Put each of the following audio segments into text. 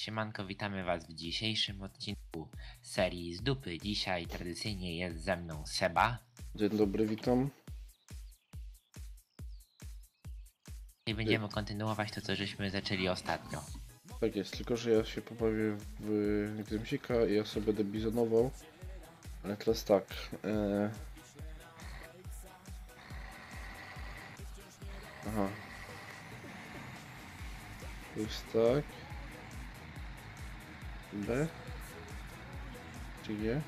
siemanko, witamy was w dzisiejszym odcinku serii z dupy. Dzisiaj tradycyjnie jest ze mną Seba Dzień dobry, witam. i będziemy kontynuować to, co żeśmy zaczęli ostatnio. Tak jest, tylko że ja się pobawię w Grimsika i ja sobie będę bizonował. Ale teraz tak. E... Aha. Jest tak. B. Czy G?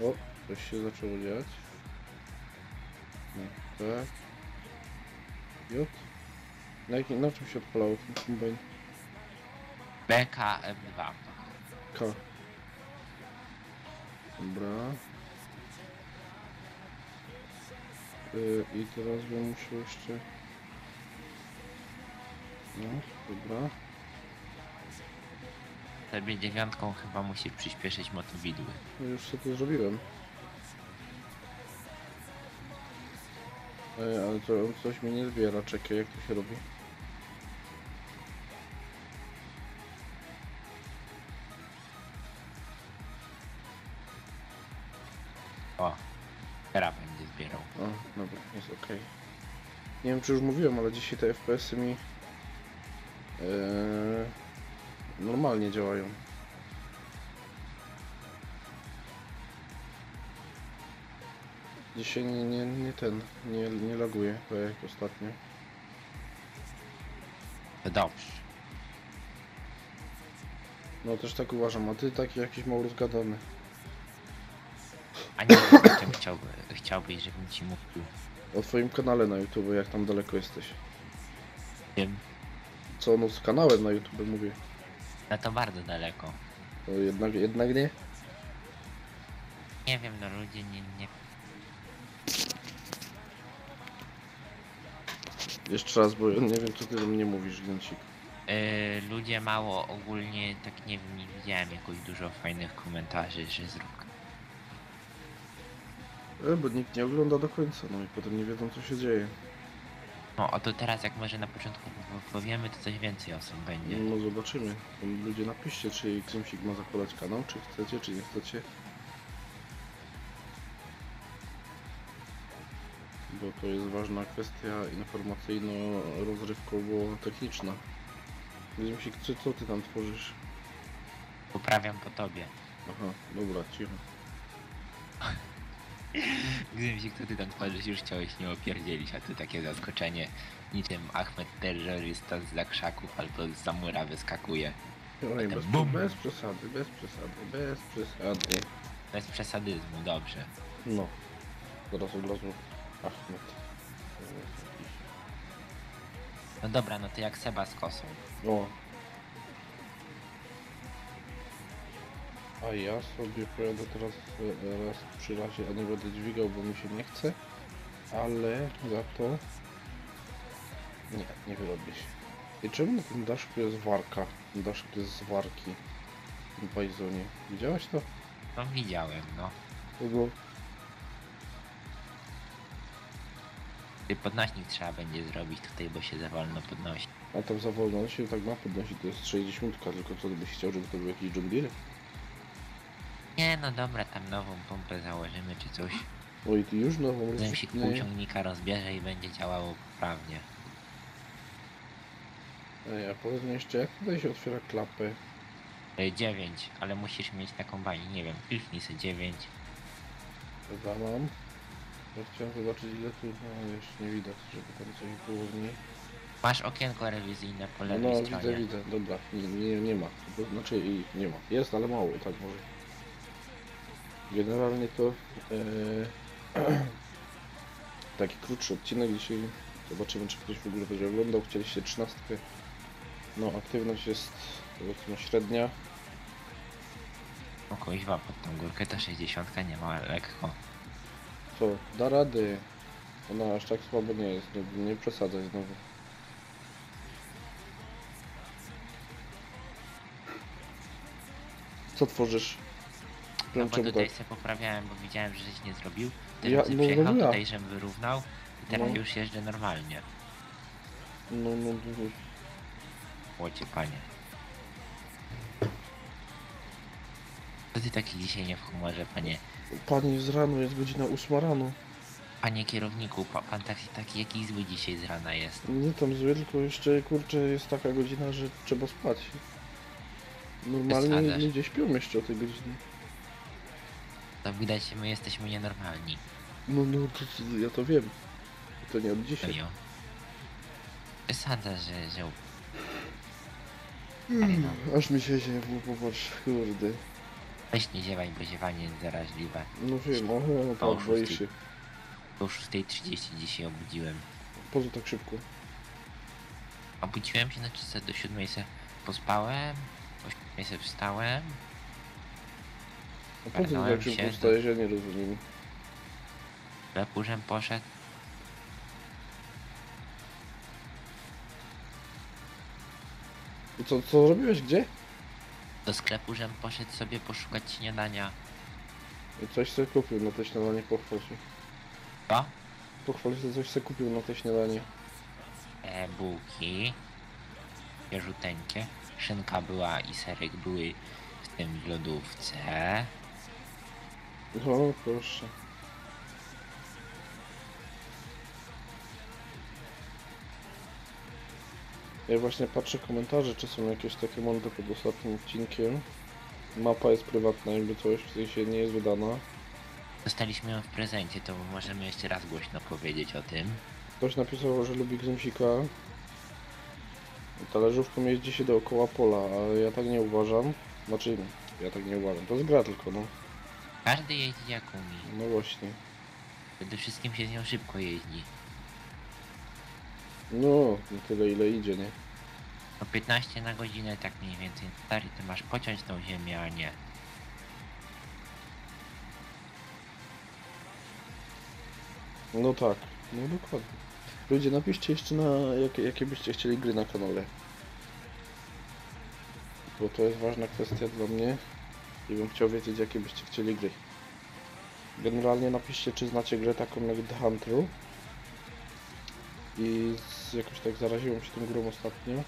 O, coś się zaczęło dziać. No, tak. J. Na, jakim, na czym się odpalało ten kombajn? BKM2. K. Dobra. Y, I teraz bym musiał jeszcze... No, dobra. Sobie dziewiątką chyba musi przyspieszyć motowidły. No już sobie to zrobiłem. Ej, ale to on coś mi nie zbiera. Czekaj, jak to się robi? O, teraz będzie zbierał. O, dobra, jest ok. Nie wiem, czy już mówiłem, ale dzisiaj te FPS-y mi... Eee, normalnie działają. Dzisiaj nie, nie, nie ten, nie, nie laguje, tak jak ostatnio. Dobrze. No też tak uważam, a ty taki jakiś mało rozgadany. A nie wiem, o czym chciałby, chciałbyś, żebym ci mówił. O twoim kanale na YouTube, jak tam daleko jesteś. Tym. Co, no z kanałem na YouTube mówię. No to bardzo daleko. To jednak, jednak nie? Nie wiem, no ludzie nie, nie... Jeszcze raz, bo nie wiem co ty do mnie mówisz, Gęcik. Yy, ludzie mało ogólnie, tak nie wiem, nie widziałem jakoś dużo fajnych komentarzy, że zrób E, bo nikt nie ogląda do końca, no i potem nie wiedzą co się dzieje. No, a to teraz jak może na początku po- powiemy, to coś więcej osób będzie. No zobaczymy. Ludzie napiszcie, czy Grimsik ma zakładać kanał, czy chcecie, czy nie chcecie. Bo to jest ważna kwestia informacyjno-rozrywkowo-techniczna. Grimsik, co, co ty tam tworzysz? Poprawiam po tobie. Aha, dobra, cicho. Gdybym ty tam tworzysz, już chciałeś nie opierdzielić, a tu takie zaskoczenie niczym Ahmed terrorysta z zakrzaków albo z zamura wyskakuje. Oj, bez, Bum. bez przesady, bez przesady, bez przesady. Bez przesadyzmu, dobrze. No. Zaraz od razu Ahmed. No dobra, no to jak Seba z kosą. O. A ja sobie pojadę teraz e, raz przy razie, a nie będę dźwigał, bo mi się nie chce. Ale za to... Nie, nie wyrobię się. I czemu na tym daszku jest warka? Daszek jest z warki. W Bajzonie. Widziałeś to? No widziałem, no. Tego... Ty podnośnik trzeba będzie zrobić tutaj, bo się za wolno podnosi. A tam za wolno się tak ma podnosi, to jest 60, tylko co byś chciał, żeby to był jakiś John Deere? Nie no dobra, tam nową pompę założymy czy coś. Oj, ty już nową nie. ciągnika rozbierze i będzie działało poprawnie. Ej, a powiedz mi jeszcze, jak tutaj się otwiera klapę? 9, ale musisz mieć na kombajnie, nie wiem, kliknij sobie 9. To ja mam. Ja chciałem zobaczyć ile tu, no jeszcze nie widać, żeby tam coś było w niej. Masz okienko rewizyjne po No, lewej no stronie. widzę, widzę, dobra, nie, nie, nie ma. Znaczy i nie ma. Jest, ale mało, tak może. Generalnie to e, taki krótszy odcinek dzisiaj. Zobaczymy czy ktoś w ogóle będzie oglądał. Chcieliście trzynastkę. No aktywność jest powiedzmy średnia. O kuźwa, pod tą górkę to 60 nie ma lekko. Co, da rady. Ona aż tak słabo nie jest, nie, nie przesadzaj znowu. Co tworzysz? No bo czemu tutaj tak? sobie poprawiałem, bo widziałem, że żeś nie zrobił. Ja- ja, no, przyjechał no tutaj, żem wyrównał. I teraz No. już jeżdżę normalnie. No, no, no, no. Łocie panie. Co ty taki dzisiaj nie w humorze, panie? Pani z rano jest godzina 8 rano. Panie kierowniku, pa, pan taki, taki jakiś zły dzisiaj z rana jest. Nie tam zły, tylko jeszcze kurczę jest taka godzina, że trzeba spać. Normalnie Przesadzasz. ludzie śpią jeszcze o tej godzinie. To widać, my jesteśmy nienormalni. No, no, to, to, ja to wiem. To nie od dzisiaj. jo. Przesadza, że, że... Mm, Aż mi się ziewu, popatrz, kurde. Weź nie ziewaj, bo ziewanie jest zaraźliwe. No wiem, ale no O, tak, boisz się. Po 6.30 dzisiaj obudziłem. Po co tak szybko? Obudziłem się, znaczy se do 7 se pospałem, o 7 se wstałem, A po co Pardon, tak szybko siedzę. wstajesz? Ja nie rozumiem. lepurzem poszedł. I co, co robiłeś? Gdzie? Do sklepu, żem poszedł sobie poszukać śniadania. I coś sobie kupił na te śniadanie, pochwal się. Co? Pochwal się, coś sobie kupił na te śniadanie. E, bułki. Żółteńkie. Szynka była i serek były w tym w lodówce. O, proszę. Ja właśnie patrzę komentarze, czy są jakieś takie mądre pod ostatnim odcinkiem. Mapa jest prywatna, jakby coś, w sensie nie jest wydana. Dostaliśmy ją w prezencie, to możemy jeszcze raz głośno powiedzieć o tym. Ktoś napisał, że lubi Gzymsika. Talerzówką jeździ się dookoła pola, ale ja tak nie uważam. Znaczy, ja tak nie uważam. To jest gra tylko, no. Każdy jeździ jak umie. No właśnie. Przede wszystkim się z nią szybko jeździ. No, nie tyle ile idzie, nie? No 15 na godzinę tak mniej więcej. Stary, ty masz pociąć tą ziemię, a nie. No tak, no dokładnie. Ludzie, napiszcie jeszcze na jakie, jakie byście chcieli gry na kanale. Bo to jest ważna kwestia dla mnie i bym chciał wiedzieć jakie byście chcieli gry. Generalnie napiszcie czy znacie grę taką jak The Hunter. I jakoś tak zaraziłem się tą grą ostatnio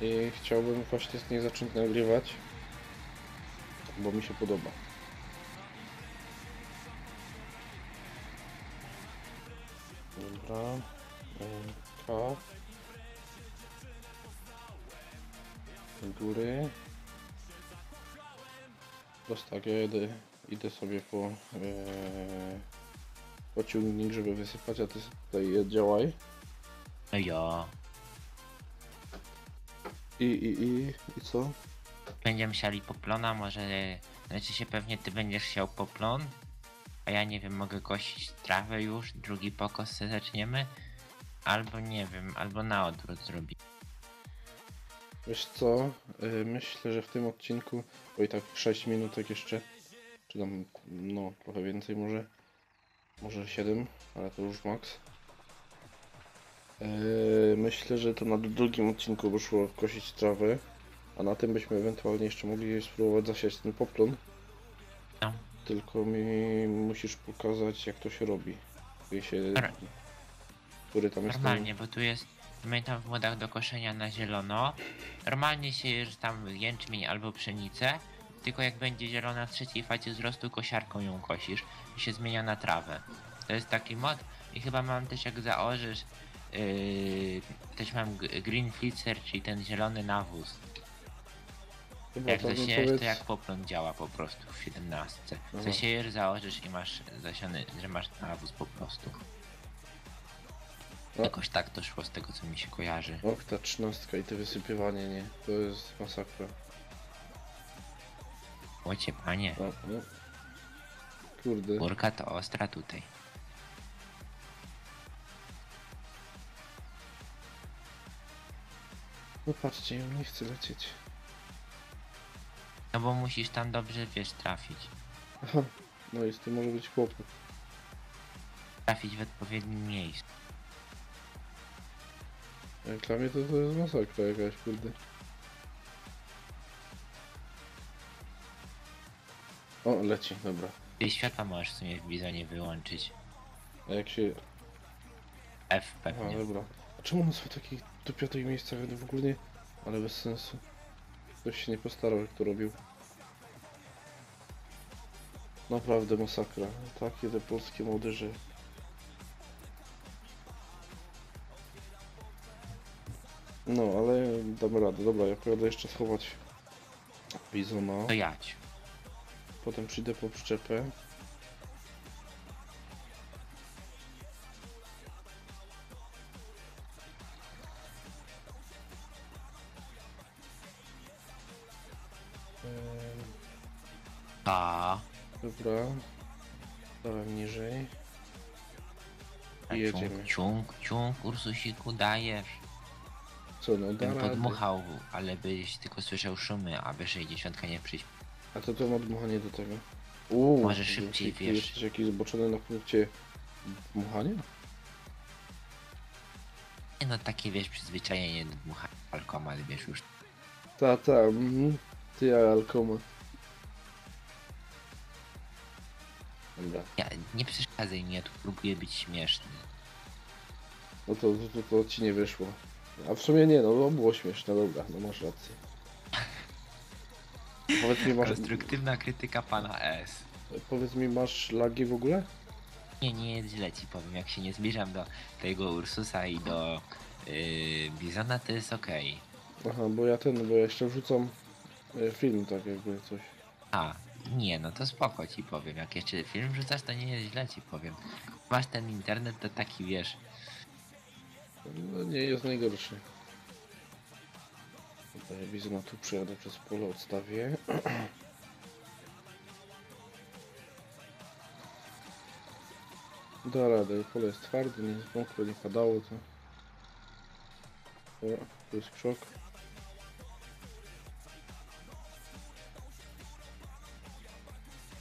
i chciałbym właśnie z niej zacząć nagrywać, bo mi się podoba. Dobra. K. Góry. Teraz tak, ja jedę, idę sobie po e, pociągnik, żeby wysypać, a ty tutaj działaj. Jo. I, i, i, i co? Będziemy siali poplona, może... Znaczy się pewnie ty będziesz siał poplon. A ja nie wiem, mogę kosić trawę już, drugi pokos zaczniemy. Albo nie wiem, albo na odwrót zrobi. Wiesz co? E, myślę, że w tym odcinku, bo i tak 6 minutek jeszcze, czy tam, no trochę więcej może, może 7, ale to już max. E, myślę, że to na drugim odcinku by szło kosić trawę, a na tym byśmy ewentualnie jeszcze mogli spróbować zasiać ten poplon. No. Tylko mi musisz pokazać jak to się robi. Się, który tam jest ten- Normalnie, bo tu jest, pamiętam w młodach do koszenia na zielono. Normalnie siejesz tam jęczmień albo pszenicę, tylko jak będzie zielona w trzeciej fazie wzrostu, kosiarką ją kosisz i się zmienia na trawę. To jest taki mod i chyba mam też jak zaorzysz, yy, też mam Green Flitzer, czyli ten zielony nawóz. Chyba Jak zasiejesz, powiedz- to jak poplon działa po prostu w 17. Aha. Zasiejesz, zaorzysz i masz zasiony, że masz nawóz po prostu. No. Jakoś tak to szło z tego co mi się kojarzy. Och, ta trzynastka i te wysypywanie, nie? To jest masakra. Łocie panie, No, no. Kurde. górka to ostra tutaj. No patrzcie, ja nie chcę lecieć. No bo musisz tam dobrze, wiesz, trafić. Aha, no i z tym może być kłopot. Trafić w odpowiednim miejscu. Jak dla mnie to, to jest masakra jakaś, kurde. O, leci, dobra. Ty światła możesz w sumie w bizonie wyłączyć. A jak się... F A, pewnie. dobra. A czemu one są w takich dopiatych miejscach? W ogóle nie... Ale bez sensu. Ktoś się nie postarał, jak to robił. Naprawdę masakra. Takie te polskie mody, No, ale damy radę. Dobra, ja pojadę jeszcze schować bizona. To jadź. Potem przyjdę po przyczepę. A, Dobra. Dałem niżej. I jedziemy. ciąg, ciąg, ciąg, Ursusiku dajesz. Co no, da Bym podmuchał, ale byś tylko słyszał szumy, aby 60 nie przyjść. A to to ma dmuchanie do tego. Uuu, Może szybciej, ty wiesz. Jesteś jakiś zboczony na punkcie dmuchania? Nie no, takie wiesz, przyzwyczajenie do dmuchania alkohol, ale wiesz już. Ta, ta, mhm. Ty, a alkoma. Dobra. Ja, nie przeszkadzaj mi, ja tu próbuję być śmieszny. No to, to, to, to ci nie wyszło. A w sumie nie, no to było śmieszne, dobra, no masz rację. Powiedz mi, masz, Konstruktywna krytyka pana S. powiedz mi, masz lagi w ogóle? Nie, nie jest źle ci powiem, jak się nie zbliżam do tego Ursusa i do yy, Bizona, to jest okej. Aha, bo ja ten, bo ja jeszcze wrzucam e, film, tak jakby coś. A, nie, no to spoko ci powiem, jak jeszcze film wrzucasz, to nie jest źle ci powiem. Masz ten internet, to taki wiesz, No nie jest najgorszy. No tu przejadę przez pole, odstawię. Da radę, pole jest twarde, nie jest mokre, nie padało to. O, tu jest krzok.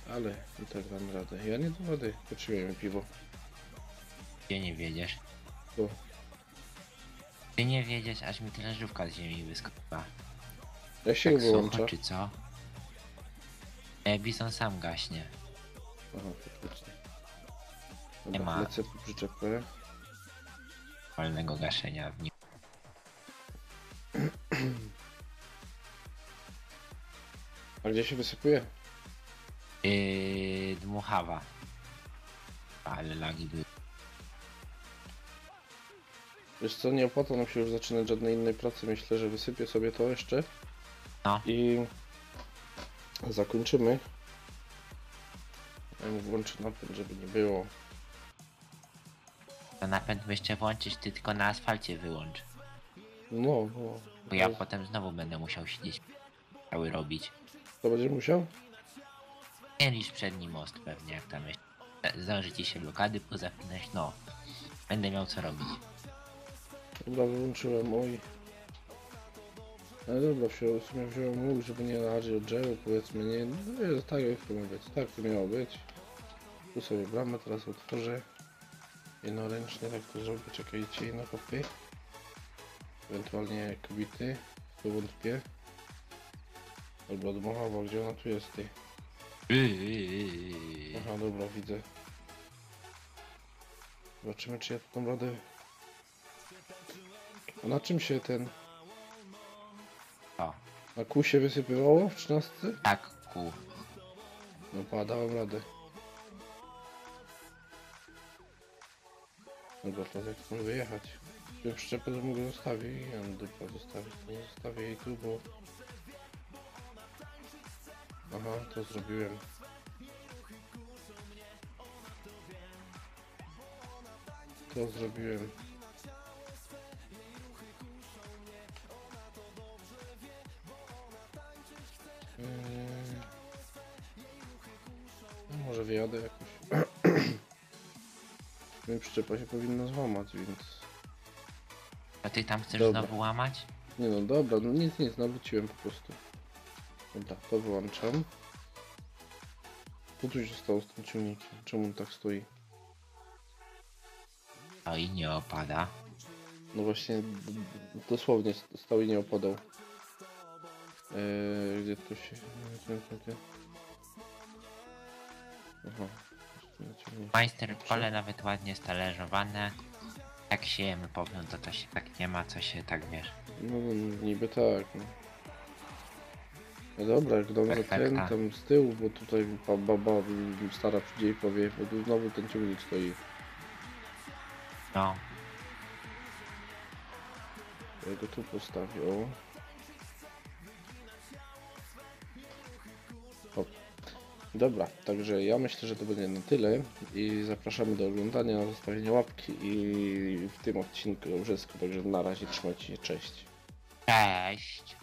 Ale i tak dam radę. Ja nie dam rady, potrzebuję piwo. gdzie nie wiedziesz. To Ty nie wiedziesz, aż mi tyle żówka z ziemi wyskoczyła. ja się Tak wyłącza. sucho, czy co? E, Bizon sam gaśnie. Aha, faktycznie. Nie ma. lecę po przyczepę. Wolnego gaszenia w nim. A gdzie się wysypuje? Yy, dmuchawa. Ale lagi były. Wiesz co, nie opłaca nam się już zaczynać żadnej innej pracy. Myślę, że wysypię sobie to jeszcze. No. I zakończymy. Ja mu włączę napęd, żeby nie było. To napęd jeszcze włączyć, ty tylko na asfalcie wyłącz. No, no. Bo ja potem znowu będę musiał siedzieć cały robić. To będzie musiał? Nie niż przedni most pewnie, jak tam jeszcze. Zdąży ci się blokady pozapinać, no. Będę miał co robić. Dobra, wyłączyłem, oj. Ale dobra, w sumie wziąłem łuk, żeby nie nachodzić od drzewa, powiedzmy, nie, no tak jak to ma być, tak to miało być. Tu sobie bramę teraz otworzę. Jednoręcznie tak to zrobię, czekajcie, na kopy. Ewentualnie kobiety, to wątpię. Albo dmuchawa, gdzie ona tu jest, ty? Aha, dobra, widzę. Zobaczymy, czy ja dam radę. A na czym się ten... O, Na kół się wysypywało w 13? tak ku. No pa, dałem radę. Dobra, teraz jak stąd wyjechać? Tę przyczepę to mogę zostawić. Ja mam dupa zostawić, to nie zostawię jej tu, bo... Aha, to zrobiłem. To zrobiłem. Przyczepa się powinna złamać, więc... A ty tam chcesz Dobra. znowu łamać? Nie no, dobra, no nic, nic, nawróciłem po prostu. Dobra, to wyłączam. Co tu się stało z tym ciągnikiem? Czemu on tak stoi? No i nie opada. No właśnie, d- d- dosłownie st- stał i nie opadał. Eee, gdzie to się... Gdzie, gdzie, gdzie? Aha. Majster pole nawet ładnie stalerzowane. Jak siejemy powiem, to to się tak nie ma, co się tak wiesz. No, no niby tak. No. No dobra, jak ten Perfekta. tam z tyłu, bo tutaj pa- baba stara przyjdzie i powie, bo tu znowu ten ciągnik stoi. No. Ja go tu postawię, o. Dobra, także ja myślę, że to będzie na tyle i zapraszamy do oglądania, zostawienia łapki i w tym odcinku wszystko, także na razie trzymajcie się, cześć. Cześć.